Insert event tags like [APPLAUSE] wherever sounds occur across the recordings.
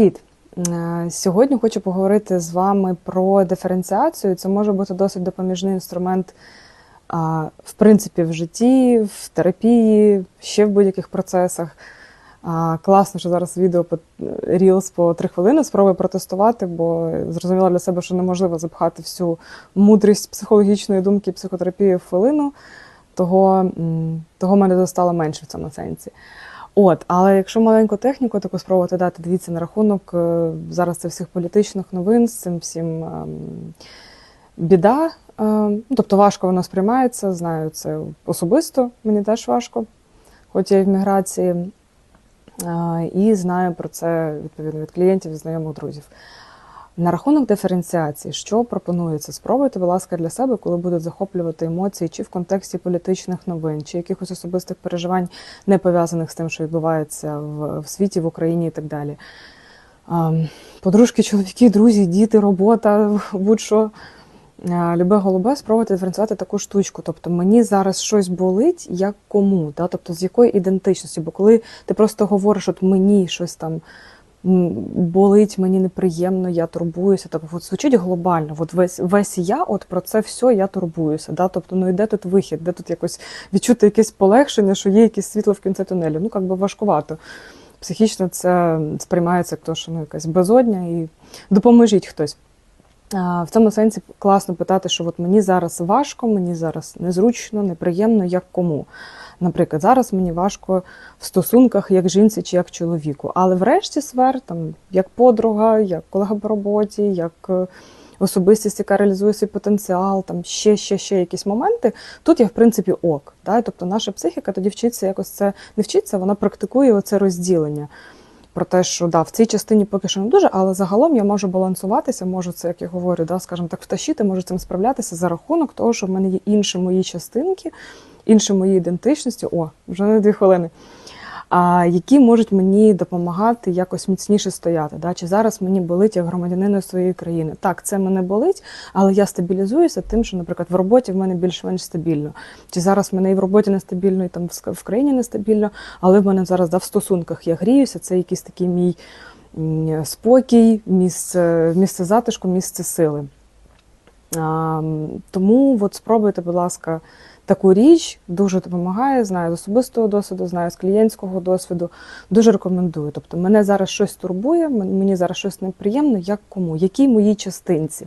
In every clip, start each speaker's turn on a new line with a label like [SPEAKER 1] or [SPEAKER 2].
[SPEAKER 1] Привіт! Е, Сьогодні хочу поговорити з вами про диференціацію. Це може бути досить допоміжний інструмент, в принципі, в житті, в терапії, ще в будь-яких процесах. Класно, що зараз відео по Reels по три хвилини спробую протестувати, бо зрозуміла для себе, що неможливо запхати всю мудрість психологічної думки психотерапії в хвилину, того, того мене достало менше в цьому сенсі. От, але якщо маленьку техніку таку спробувати дати, дивіться на рахунок е, зараз це всіх політичних новин, з цим всім ем, біда. е, ну, тобто важко воно сприймається, знаю це особисто, мені теж важко, хоч я в міграції. Е, І знаю про це відповідно від клієнтів, знайомих друзів. На рахунок диференціації, що пропонується? Спробуйте, будь ласка, для себе, коли будуть захоплювати емоції, чи в контексті політичних новин, чи якихось особистих переживань, не пов'язаних з тим, що відбувається в, в світі, в Україні і так далі. Подружки, чоловіки, друзі, діти, робота, [LAUGHS] будь-що. Любе голубе, спробуйте диференціювати таку штучку. Тобто мені зараз щось болить, як кому, да? тобто з якої ідентичності. Бо коли ти просто говориш, от мені щось там болить, мені неприємно, я турбуюся. Так от звучить глобально. От весь весь я, от про це все я турбуюся. Да? Тобто, ну і де тут вихід, де тут якось відчути якесь полегшення, що є якесь світло в кінці тунелю. Ну, як би важкувато. Психічно це сприймається як то, що ну, якась безодня, і допоможіть хтось. В цьому сенсі класно питати, що от мені зараз важко, мені зараз незручно, неприємно, як кому. Наприклад, зараз мені важко в стосунках як жінці чи як чоловіку, але в решті сфер, там як подруга, як колега по роботі, як е, особистість, яка реалізує свій потенціал, там ще, ще, ще якісь моменти. Тут я, в принципі, ок. Да? Тобто наша психіка тоді вчиться якось це не вчиться, вона практикує оце розділення. Про те, що да, в цій частині поки що не дуже, але загалом я можу балансуватися, можу це, як я говорю, да, скажімо так, втащити, можу цим справлятися за рахунок того, що в мене є інші мої частинки, інші мої ідентичності. О, вже не дві хвилини. А які можуть мені допомагати якось міцніше стояти. Да? Чи зараз мені болить як громадянину своєї країни? Так, це мене болить, але я стабілізуюся тим, що, наприклад, в роботі в мене більш-менш стабільно. Чи зараз в мене і в роботі нестабільно, і там в країні нестабільно, але в мене зараз да, в стосунках я гріюся, це якийсь такий мій спокій, місце, місце затишку, місце сили. Тому от спробуйте, будь ласка, таку річ дуже допомагає. Знаю з особистого досвіду, знаю з клієнтського досвіду. Дуже рекомендую. Тобто, мене зараз щось турбує, мені зараз щось неприємно, як кому, якій моїй частинці.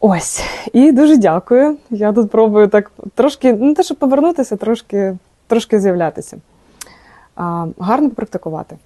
[SPEAKER 1] Ось, і дуже дякую. Я тут пробую так трошки, не те, щоб повернутися, трошки, трошки з'являтися. Гарно попрактикувати.